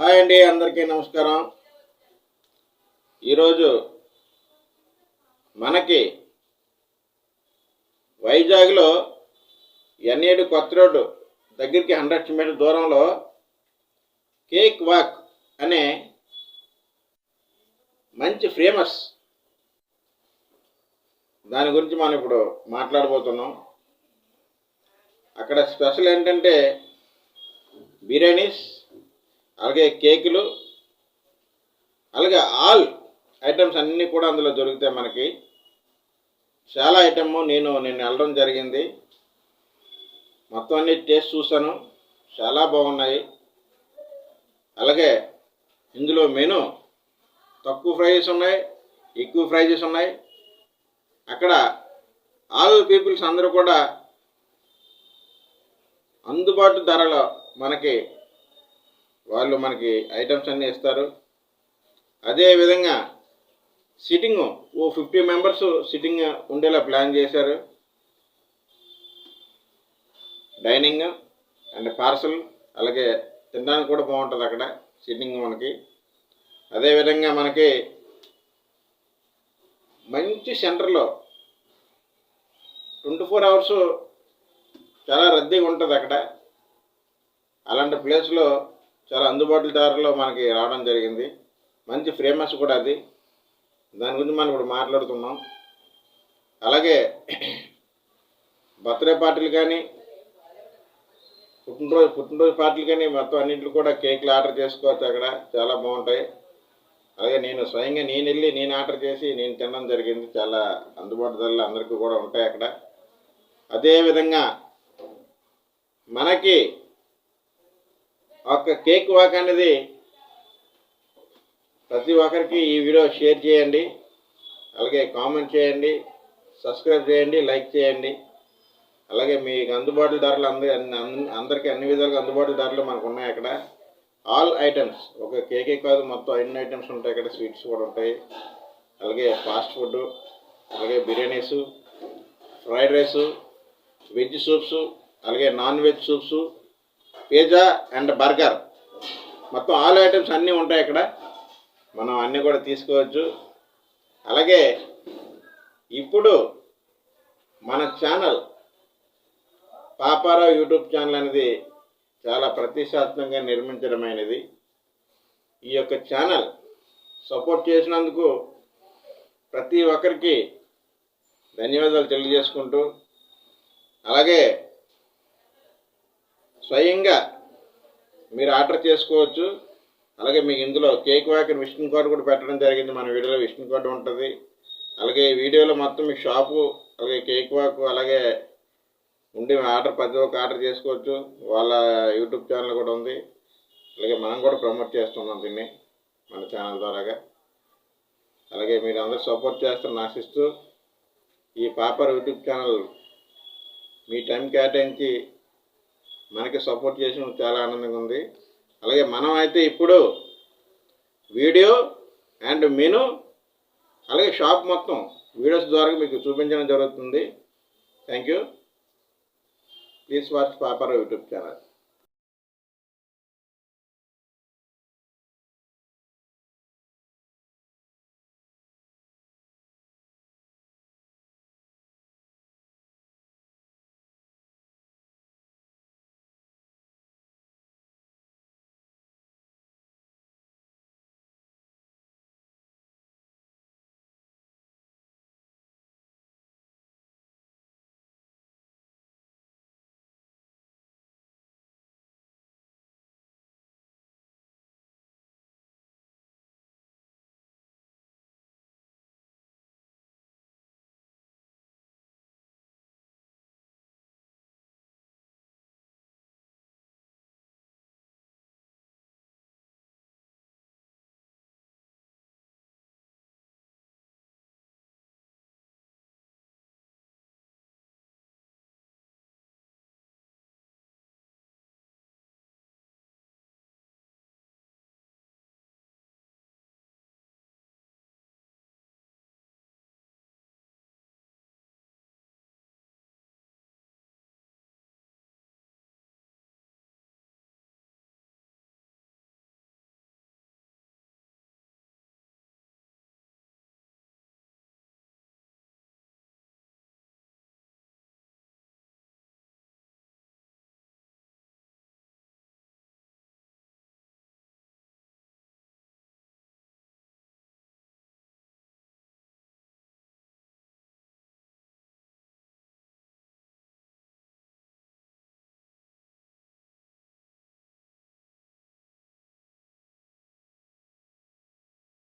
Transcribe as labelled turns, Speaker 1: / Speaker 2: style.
Speaker 1: Hi అండి అందరికీ నమస్కారం. ఈరోజు మనకి వైజాగ్లో ఎన్ఏడు కొత్త రోడ్డు దగ్గరికి హండ్రెడ్ మీటర్ దూరంలో కేక్ వాక్ అనే మంచి ఫేమస్. దాని గురించి మనం ఇప్పుడు మాట్లాడబోతున్నాం. అక్కడ స్పెషల్ ఏంటంటే బిర్యానీస్ అలాగే కేకులు అలాగే ఆల్ ఐటమ్స్ అన్నీ కూడా అందులో దొరుకుతాయి మనకి. చాలా ఐటమ్ నేను నేను వెళ్ళడం జరిగింది. మొత్తం అన్ని టేస్ట్ చూశాను. చాలా బాగున్నాయి. అలాగే ఇందులో మెను తక్కువ ప్రైజెస్ ఉన్నాయి ఎక్కువ ప్రైజెస్ ఉన్నాయి. అక్కడ ఆల్ పీపుల్స్ అందరూ కూడా అందుబాటు ధరలో మనకి వాళ్ళు మనకి ఐటమ్స్ అన్నీ ఇస్తారు. అదేవిధంగా సిట్టింగ్ ఓ ఫిఫ్టీ మెంబర్స్ సిట్టింగ్ ఉండేలా ప్లాన్ చేశారు. డైనింగ్ అండ్ పార్సల్ అలాగే తినడానికి కూడా బాగుంటుంది అక్కడ సిట్టింగ్ మనకి. అదేవిధంగా మనకి మంచి సెంటర్లో ట్వంటీ ఫోర్ అవర్స్ చాలా రద్దీగా ఉంటుంది అక్కడ. అలాంటి ప్లేస్లో చాలా అందుబాటు ధరలో మనకి రావడం జరిగింది. మంచి ఫేమస్ కూడా అది. దాని గురించి మనం ఇప్పుడు మాట్లాడుతున్నాం. అలాగే బర్త్డే పార్టీలు కానీ పుట్టినరోజు పుట్టినరోజు పార్టీలు కానీ మొత్తం అన్నింటిలో కూడా కేకులు ఆర్డర్ చేసుకోవచ్చు అక్కడ. చాలా బాగుంటాయి. అలాగే నేను స్వయంగా నేను వెళ్ళి నేను ఆర్డర్ చేసి నేను తినడం జరిగింది. చాలా అందుబాటు ధరలు అందరికీ కూడా ఉంటాయి అక్కడ. అదేవిధంగా మనకి ఒక కేక్ వాక్ అనేది ప్రతి ఒక్కరికి ఈ వీడియో షేర్ చేయండి. అలాగే కామెంట్ చేయండి. సబ్స్క్రైబ్ చేయండి. లైక్ చేయండి. అలాగే మీకు అందుబాటు ధరలు అందరి అన్ని- అందరికీ అన్ని విధాలుగా అందుబాటు ధరలు మనకు ఉన్నాయి అక్కడ. ఆల్ ఐటమ్స్ ఒక కేకే కాదు మొత్తం అన్ని ఐటమ్స్ ఉంటాయి అక్కడ. స్వీట్స్ కూడా ఉంటాయి. అలాగే ఫాస్ట్ ఫుడ్ అలాగే biryanis fried rice veg soups అలాగే non veg soups pizza and burger. మొత్తం ఆల్ ఐటమ్స్ అన్నీ ఉంటాయి ఇక్కడ. మనం అన్నీ కూడా తీసుకోవచ్చు. అలాగే ఇప్పుడు మన ఛానల్ పాపారావు యూట్యూబ్ ఛానల్ అనేది చాలా ప్రతిష్టాత్మకంగా నిర్మించడమైనది. ఈ యొక్క ఛానల్ సపోర్ట్ చేసినందుకు ప్రతి ఒక్కరికి ధన్యవాదాలు తెలియజేసుకుంటూ అలాగే స్వయంగా మీరు ఆర్డర్ చేసుకోవచ్చు. అలాగే మీకు ఇందులో కేక్ వాక్ విష్ణు కార్డు కూడా పెట్టడం జరిగింది. మన వీడియోలో విష్ణు కార్డు ఉంటుంది. అలాగే ఈ వీడియోలో మొత్తం మీ షాపు అలాగే కేక్ వాక్ అలాగే ఉండి ఆర్డర్ ప్రతి ఒక్క ఆర్డర్ చేసుకోవచ్చు. వాళ్ళ యూట్యూబ్ ఛానల్ కూడా ఉంది. అలాగే మనం కూడా ప్రమోట్ చేస్తున్నాం దీన్ని మన ఛానల్ ద్వారాగా. అలాగే మీరు అందరూ సపోర్ట్ చేస్తారని ఆశిస్తూ ఈ పాపర్ యూట్యూబ్ ఛానల్ మీ టైం కేటాయించి మనకి సపోర్ట్ చేసిన చాలా ఆనందంగా ఉంది. అలాగే మనం అయితే ఇప్పుడు వీడియో అండ్ మెను అలాగే షాప్ మొత్తం వీడియోస్ ద్వారా మీకు చూపించడం జరుగుతుంది. Thank you. Please watch పాపర్ YouTube channel.